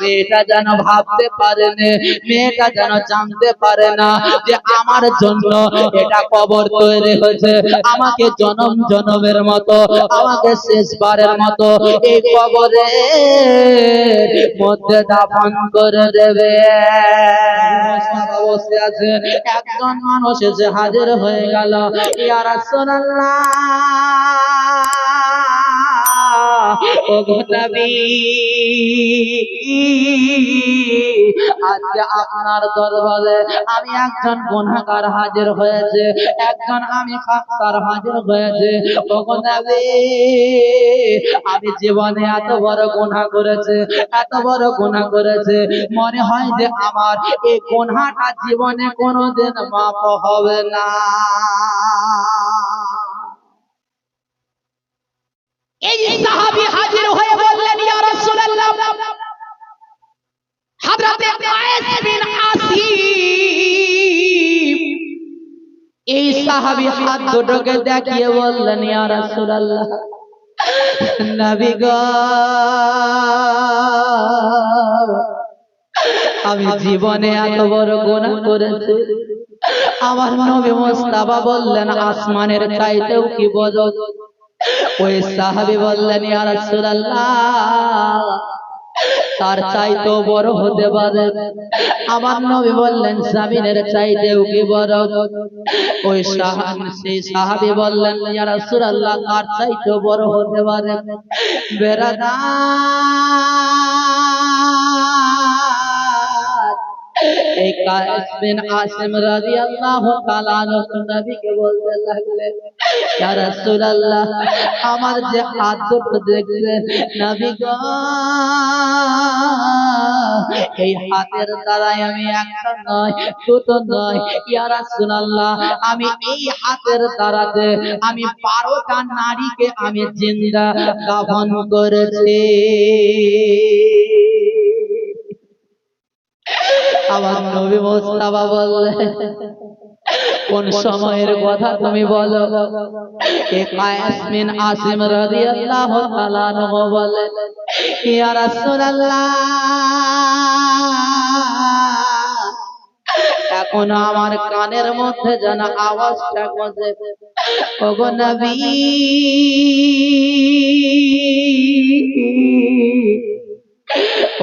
মেয়েটা যেন ভাবতে পারে মেয়েটা যেন জানতে পারে না যে আমার জন্য এটা কবর তৈরি হয়েছে। আমাকে জনম জনমের মতো, আমাকে শেষবারের মতো এই কবরে মধ্যে দাফন করে দেবে। আছে। একজন মানুষ এসে হাজির হয়ে গেল। ইয়া রাসূলুল্লাহ। আজকে আপনার দরবারে আমি একজন হাজির হয়েছে, একজন আমি হাজির হয়েছে। আমি জীবনে এত বড় গুনাহ করেছে, এত বড় গুনাহ করেছে। মনে হয় যে আমার এই গুনাহটা জীবনে কোনোদিন মাফ হবে না। এই সাহাবী সাহাবী হাত দুটোকে দেখিয়ে বললেন, ইয়া রাসূলুল্লাহ, নবী গো, আমি জীবনে এত বড় গুনাহ করেছি। আমার নবী মুস্তাফা বললেন, আসমানের চাইতেও কি বড়? ওই সাহাবি বললেন, ইয়া রাসূলুল্লাহ তার চাইতেও বড় হতে পারে। আমার নবী বললেন সামিনের চাইতেও কি বড়? ওই সেই সাহাবি বললেন, ইয়া সুরাল্লাহ তার চাইতেও বড় হতে পারে? বেরাদার এই কায়েস বিন আসিম রাদিয়াল্লাহু তাআলা নবীকে বলতে লাগলেন, ইয়া রাসূলুল্লাহ, আমার যে হাত দুটো দেখছেন নবী গো, এই হাতের দ্বারাই আমি একটা নয়, দুটো নয়, ইয়া রাসূলুল্লাহ, আমি এই হাতের দ্বারাতে আমি বারোটা নারীকে আমি জিন্দা দাফন করেছি। আমার নবী মোস্তাফা বললেন, কোন সময়ের কথা তুমি বলো? আসিম রাদিয়াল্লাহু তাআলা বলেন ইয়া রাসূলুল্লাহ, এখন আমার কানের মধ্যে যেন আওয়াজটা গজে, ওগো নবী।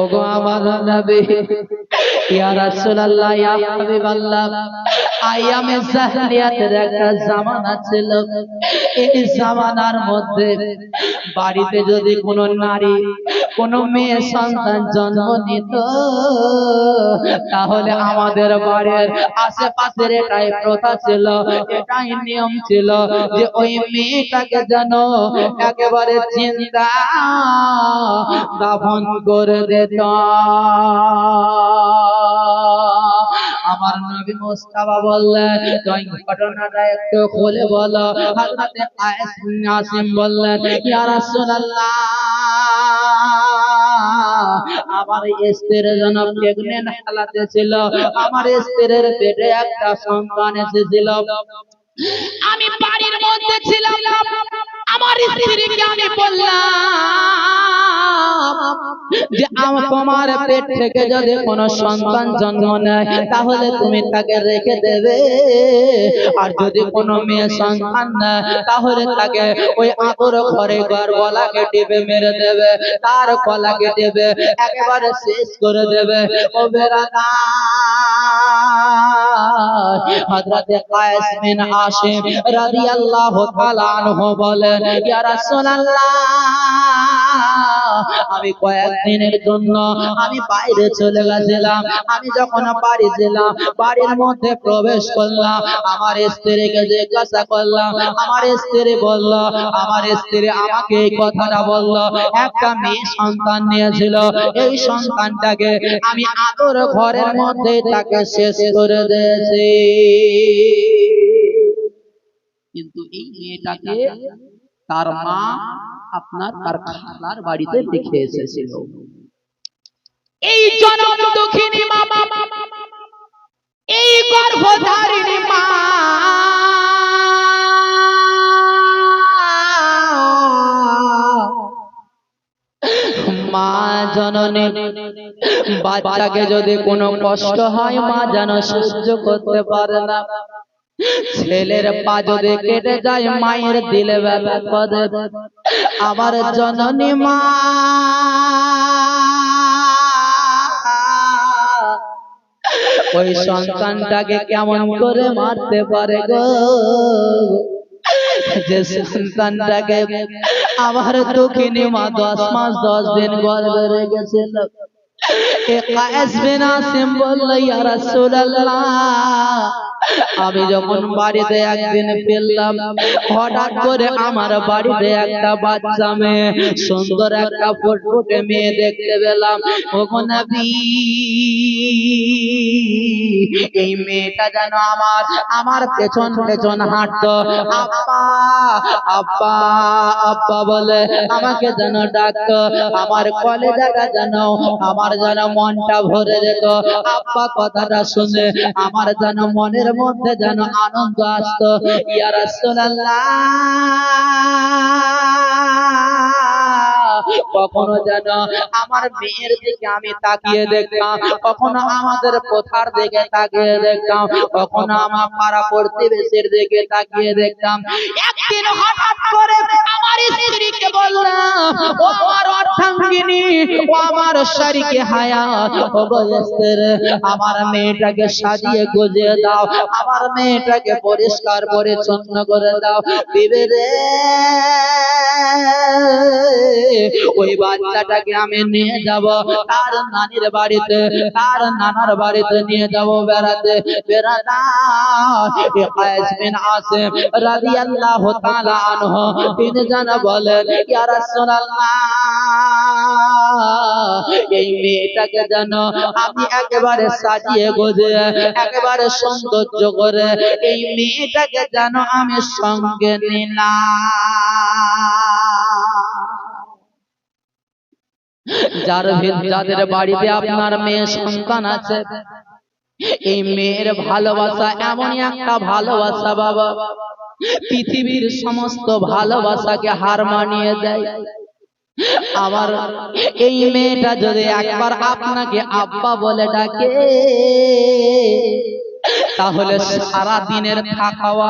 ওগো আমার নবী মধ্যে বাড়িতে যদি কোনো নারী, কোনো মেয়ে সন্তান জন্ম নিত, তাহলে আমাদের বাড়ির আশেপাশের এটাই প্রথা ছিল, এটাই নিয়ম ছিল যে ওই মেয়েটাকে যেন একেবারে চিন্তা দাফন করে দিত। আমার নবী মুস্তাফা বললেন তুই ঘটনাটা একটু খুলে বলো। হযরতে কায়েস বিন আসিম বললেন ইয়া রাসূলুল্লাহ, আমার স্ত্রীর জন্য প্রেগনেন্ট হালাতে ছিল? আমার স্ত্রীর পেটে একটা সন্তান এসেছিল। আমি বাড়ির মধ্যে ছিলাম। আমার স্ত্রীকে আমি বললাম যে তোমার পেট থেকে যদি কোনো সন্তান জন্ম নেয়, তাহলে তুমি তাকে রেখে দেবে। আর যদি কোনো মেয়ে সন্তান নেয়, তাহলে তাকে ওই আতর ঘরে ঘর গলাকে টিপে মেরে দেবে, তার গলাকে টিপে একেবারে শেষ করে দেবে। ও রাসূলুল্লাহ, আমি কয়েকদিনের জন্য আমি বাইরে চলে গেছিলাম। আমি যখন বাড়ি ছিলাম বাড়ির মধ্যে প্রবেশ করলাম, আমার স্ত্রীকে জিজ্ঞাসা করলাম, আমার স্ত্রী বলল, আমার স্ত্রী আমাকে এই কথাটা বলল, একটা মেয়ে সন্তান নিয়েছিল। এই সন্তানটাকে আমি আদর ঘরের মধ্যে তাকে শেষ করে দিয়েছি। কিন্তু এই মেয়েটাকে তার মা আপনার তার খালার বাড়িতে দেখে এসেছিল। এই জনম দুঃখিনী মা এই গর্ভধারিণী মা। মা জননী বাচ্চাকে যদি কোনো কষ্ট হয় মা যেন সহ্য করতে পারে না। ছেলের পা যদি কেটে যায়, মায়ের দিলে ব্যথা আমার জননী মা। ওই সন্তানটাকে কেমন করে মারতে পারে গো? যে সন্তানটাকে আবার দুঃখিনী মা দশ মাস, দশ দিন গর্বে রেখেছিল আমি যখন বাড়িতে একদিন ফেললাম হঠাৎ করে আমার বাড়িতে একটা বাচ্চা মেয়ে, সুন্দর একটা ফুটফুটে মেয়ে দেখতে পেলাম। ওগো নবী, এই মেয়েটা যেন আমার আমার পেছন পেছন হাঁটতো। আব্বা আব্বা আব্বা বলে আমাকে যেন ডাকতো। আমার কলেজাটা যেন আমার যেন মনটা ভরে যেত। আব্বা কথাটা শুনে আমার যেন মনের মধ্যে যেন আনন্দ আসতো। ইয়া রাসূলুল্লাহ, কখনো যেন আমার মেয়ের দিকে আমি তাকিয়ে দেখতাম, কখনো আমাদের কোথার দিকে তাকিয়ে দেখতাম, কখনো আমার পাড়া প্রতিবেশীর দিকে তাকিয়ে দেখতাম। একদিন হঠাৎ অর্ধাঙ্গিনী ও আমার শারিকে হায়াত। ও গো আমার মেয়েটাকে সাজিয়ে গুজিয়ে দাও। আমার মেয়েটাকে পরিষ্কার পরিচ্ছন্ন করে দাও। দিবে রে, ওই বাচ্চাটাকে আমি নিয়ে যাব। তার নানির বাড়িতে, তার নানার বাড়িতে নিয়ে যাব বেড়াতে। বেড়াতে আসিম রাদিয়াল্লাহু তাআলা আনহু। তিনি যেন বলেন, ইয়া রাসূলুল্লাহ এই মেয়েটাকে যেন আমি একেবারে সাজিয়ে গুজিয়ে একেবারে সৌন্দর্য করে এই মেয়েটাকে যেন আমি সঙ্গে নিলাম। যার যাদের বাড়িতে আপনার মেয়ে সন্তান আছে, এই মেয়ের ভালোবাসা এমনই একটা ভালোবাসা বাবা। পৃথিবীর সমস্ত ভালোবাসাকে হার মানিয়ে দেয়। আমার এই মেয়েটা যদি একবার আপনাকে আব্বা বলে ডাকে তাহলে সারা দিনের থাকাওয়া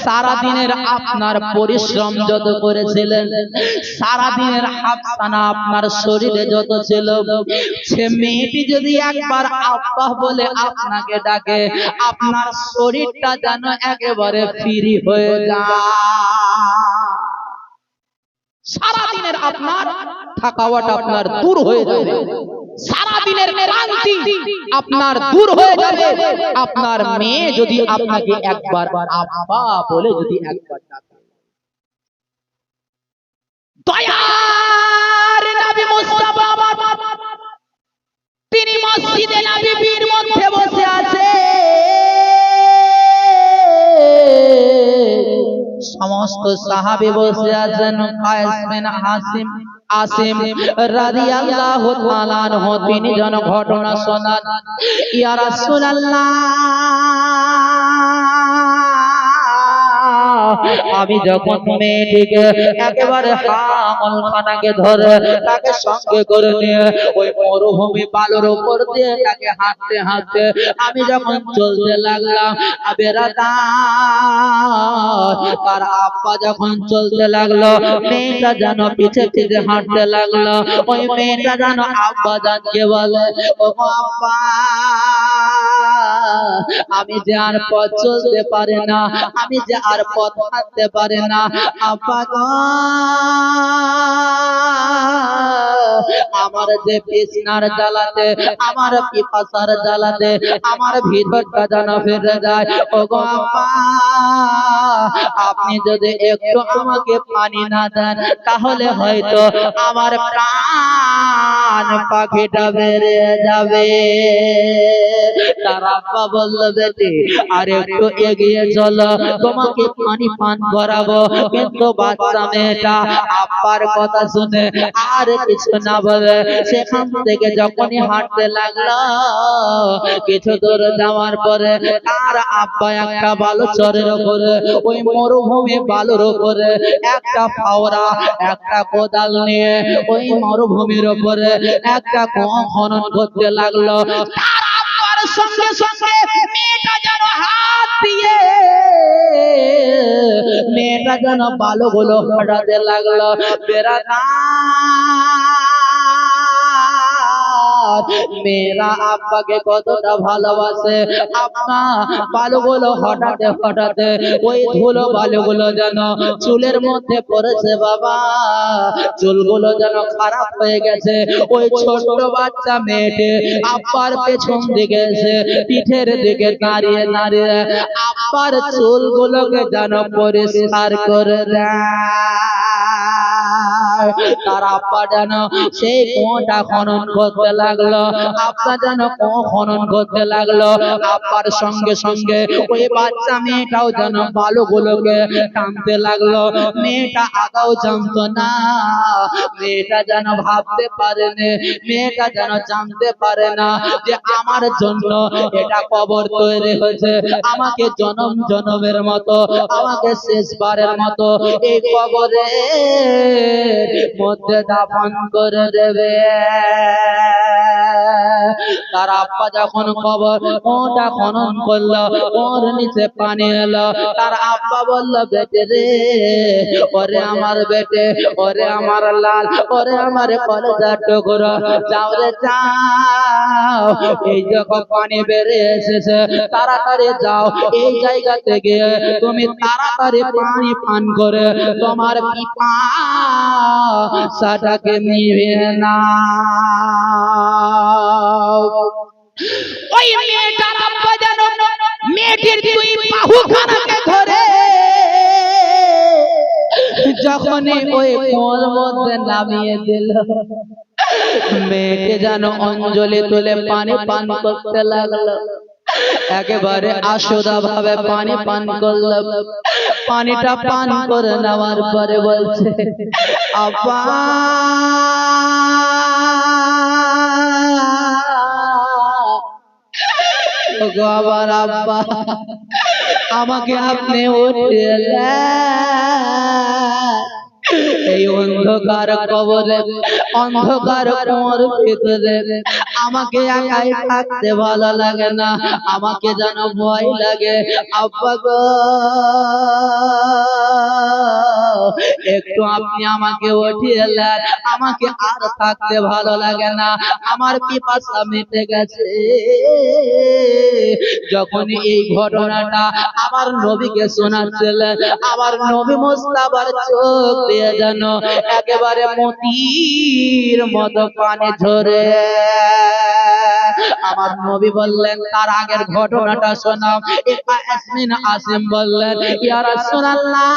সারা দিনের আপনার পরিশ্রম যত করেছিলেন সারা দিনের হাফসানা আপনার শরীরে যত ছিল সে মেয়েটি যদি একবার আব্বা বলে আপনাকে ডাকে আপনার শরীরটা যেন একেবারে ফ্রি হয়ে যায়। সারা দিনের আপনার থাকাওয়াটা আপনার দূর হয়ে যাবে। সারা দিনের ক্লান্তি আপনার দূর হয়ে যাবে। আপনার মেয়ে যদি আপনাকে একবার আব্বা বলে যদি একবার ডাকে। দয়ার নবী মুস্তাফা। তিনি মসজিদে নবীর মধ্যে বসে আছে। সমস্ত সাহাবী বসে আছেন কায়েস বিন হাসিম আসিম রাদিয়াল্লাহু তাআলা তিনি জন ঘটনা শোনান। ইয়া রাসূলুল্লাহ। আমি যখন মেয়েটিকে একেবারে হামল খানাকে ধরে তাকে সঙ্গে করে নিয়ে ওই মরুভূমি বালুর উপর দিয়ে তাকে হাঁটতে হাঁটতে আমি যখন চলতে লাগলাম তার আব্বা যখন চলতে লাগল, মেয়েটা যেন পিছে পিছে হাঁটতে লাগল, ওই মেয়েটা যেন আব্বা জানকে বলে, ও আব্বা আমি যে আর পথ চলতে পারে না, আমি যে আর পথ হাঁটতে পারে না আপা আমার যে তৃষ্ণার জ্বালাতে, আমার পিপাসার জ্বালাতে, আমার ভিতরটা যেন ফিরে যায়। ও গো আপনি যদি একটু আমাকে পানি না দেন, তাহলে হয়তো আমার প্রাণ পাখিটা বেড়ে যাবে। তার বলল, বেটি, আর একটু এগিয়ে চলো, তোমাকে পানি পান করাবো। কিন্তু বাচ্চা মেয়েটা আব্বার কথা শুনে আর কিছু না বলে সেখান থেকে যখনই হাঁটতে লাগল, কিছু দূর যাওয়ার পরে তার আব্বা একটা বালু চরের উপরে ওই মরুভূমি বালুর উপরে একটা ফাওরা, একটা কোদাল নিয়ে ওই মরুভূমির উপরে একটা খনন করতে লাগল। মেয়েটা যেন হাত দিয়ে বালুগুলো হটাতে লাগল। বেড়ানা মেয়েরা আব্বাকে কতটা ভালোবাসে। আব্বা, বালুগুলো হঠাতে হঠাতে ওই ধুলো বালুগুলো যেন চুলের মধ্যে পড়েছে বাবা। চুলগুলো যেন খারাপ হয়ে গেছে। ওই ছোট বাচ্চা মেয়েটি আব্বার পেছন দিকে এসে পিঠের দিকে দাঁড়িয়ে দাঁড়িয়ে আব্বার চুলগুলোকে যেন পরিষ্কার করে দেয়। তার আব্বা যেন সেই কুয়োটা খনন করতে লাগল। যেন কুয়ো খনন করতে লাগল। সঙ্গে সঙ্গে ওই বাচ্চা মেয়েটাও যেন টানতে লাগল। মেয়েটা আগাও জানতো না। মেয়েটা যেন ভাবতে পারে মেয়েটা যেন জানতে পারে না যে আমার জন্য এটা কবর তৈরি হয়েছে। আমাকে জনম জনমের মতো, আমাকে শেষবারের মতো এই মধ্যে দাফন করে দেবে। তার আব্বা যখন কবর ওটা খনন করল, ওর নিচে পানি এলো। তার আব্বা বলল, বেটে রে, ওরে আমার বেটে, ওরে আমার লাল, ওরে আমার কলেজার টুকরো, যাও রে, যাও। এই যখন পানি বেড়ে এসেছে, তাড়াতাড়ি যাও এই জায়গা থেকে তুমি তাড়াতাড়ি পানি পান করে তোমার পিপা? সাটাকে নিবে না। ওই মেয়েটার আব্বা যেন মেয়েটির দুই বাহুখানাকে ধরে। যখনই ওই কোল মধ্যে নামিয়ে দিল মেয়েকে যেন অঞ্জলি তুলে পানি পান করতে লাগল। একেবারে আসোদা ভাবে পানি পান করল পানিটা পান করে নেওয়ার পরে বলছে ওগো আব্বা, আমাকে আপনি। এই অন্ধকার কবরে, অন্ধকার কোমর ভিতরে আমাকে একাই থাকতে ভালো লাগে না, আমাকে যেন ভয় লাগে। আব্বা গো। একটু আপনি আমাকে উঠিয়ে নেন আমাকে আর থাকতে ভালো লাগে না। আমার পিপাসা মিটে গেছে। যখন এই ঘটনাটা আমার নবীকে শোনাচ্ছিলেন, আমার নবী মোস্তাবার চোখ দিয়ে যেন একেবারে মতির মতো পানি ঝরে। আমার নবী বললেন, তার আগের ঘটনাটা শোনাও। ইয়াসমিন আসিম বললেন, ইয়া রাসূলুল্লাহ।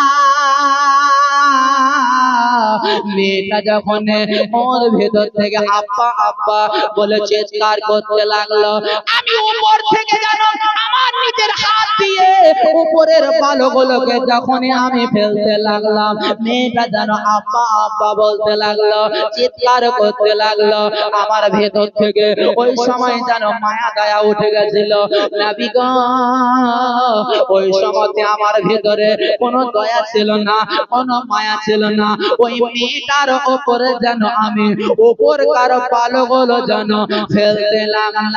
মেয়েটা যখন ওর ভেতর থেকে আব্বা আব্বা বলে চিৎকার করতে লাগল, আমি উপর থেকে যেন আমার নিজের হাত দিয়ে উপরের বালুগুলোকে যখনই আমি ফেলতে লাগলাম, মেয়েটা যেন আব্বা আব্বা বলতে লাগল, চিৎকার করতে লাগল, আমার ভেতর থেকে ওই সময় যেন মায়া দয়া উঠে গেছিল ওই সময়তে আমার ভেতরে কোনো দয়া ছিল না, কোনো মায়া ছিল না, ওই মেয়েটার ওপরে যেন আমি উপর কারও পালগুলো যেন ফেলতে লাগলাম।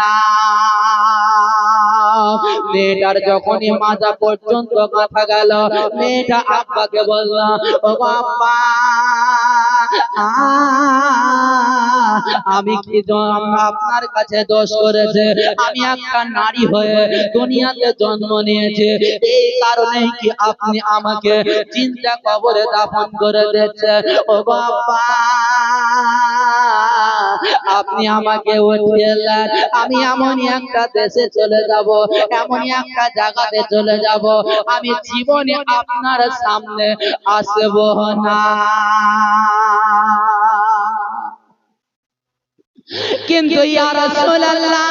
মেয়েটার যখনই মাজা পর্যন্ত মাথা গেল মেয়েটা আব্বাকে বলল ও আহ, আমি কি আপনার কাছে দোষ করেছে? আমি একটা নারী হয়ে দুনিয়াতে জন্ম নিয়েছে। এই কারণে কি আপনি আমাকে চিন্তা কবরে দাফন করে দিচ্ছে ও বাবা আপনি আমাকে উঠিয়ে নেন। আমি এমনই একটা দেশে চলে যাব এমনই একটা জায়গাতে চলে যাব। আমি জীবনে আপনার সামনে আসব না। কিন্তু ইয়া রাসূলুল্লাহ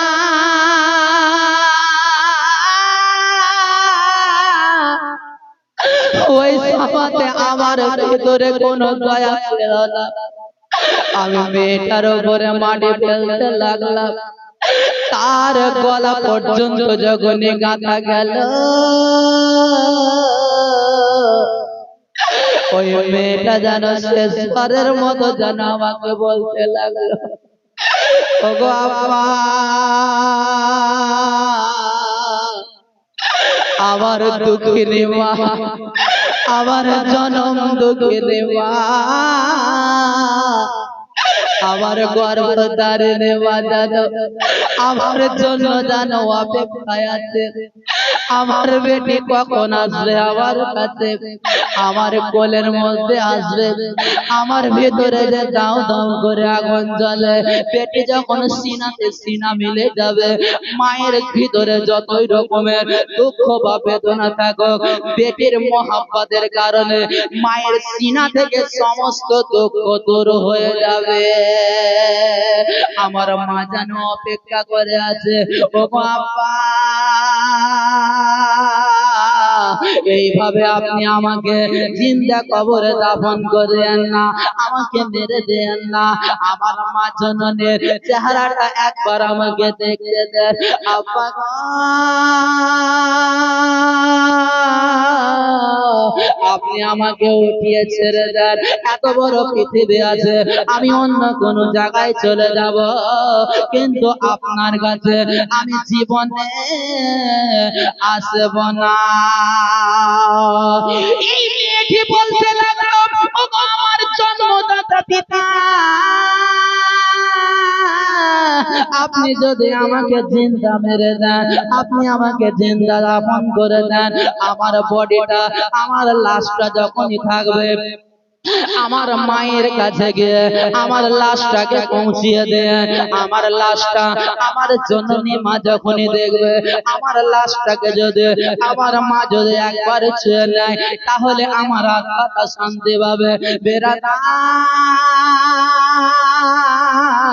সমাতে আমার ভিতরে কোনো দয়া ছিল না। আমি মেয়েটার উপরে মাটি ফেলতে লাগলাম। তার গলা পর্যন্ত যখনই গাঁথা গেল, ওই মেয়েটা যেন শেষবারের মতো যেন আমাকে বলতে লাগল, ওগো আব্বা আবার দুঃখিনী মা আবার জনম দুঃখিনী মা আমার গর্ভধারিণী মা জানো আমার জন্য জানো অপেক্ষায় আছে। আমার বেটি কখন আসবে আমার কাছে? আমার কোলের মধ্যে আসবে। আমার ভেতরে যে দাও দাও করে আগুন জ্বলে, পেটে যখন সিনাতে সিনা মিলে যাবে, মায়ের ভিতরে যতই রকমের দুঃখ বা বেদনা থাকুক পেটের মহাব্বাদের কারণে মায়ের সিনা থেকে সমস্ত দুঃখ দূর হয়ে যাবে। আমার মা যেন অপেক্ষা করে আছে। ও এইভাবে আপনি আমাকে জিন্দা কবরে দাফন করেন না, আমাকে মেরে দেন না। আমার মা জননের চেহারাটা একবার আমাকে দেখতে দেন। আব্বা। আপনি আমাকে উঠিয়ে ছেড়ে দেন। এত বড় পৃথিবী আছে, আমি অন্য কোন জায়গায় চলে যাব। কিন্তু আপনার কাছে আমি জীবনে আসব না। এই মেয়েটি বলতে লাগল আমার জন্মদাতা পিতা। আপনি যদি আমাকে জিন্দা মেরে দেন, আপনি আমাকে জিন্দা দাপন করে দেন, আমার বডিটা, আমার লাশটা যখনই থাকবে, আমার মায়ের কাছে গিয়ে আমার লাশটাকে পৌঁছিয়ে দেন আমার লাশটা আমার জননী মা যখনই দেখবে, আমার লাশটাকে যদি আমার মা যদি একবার ছুঁয়ে নেয়, তাহলে আমার আত্মাটা শান্তি পাবে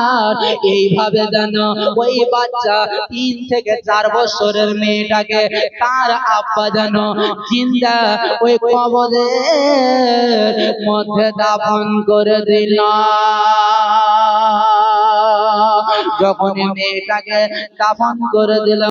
বেড়াতা এইভাবে যেন ওই বাচ্চা তিন থেকে চার বছরের মেয়েটাকে তার আব্বা যেন চিন্তা ওই কবরের মধ্যে দাফন করে দিল। যখন মেয়েটাকে দাফন করে দিল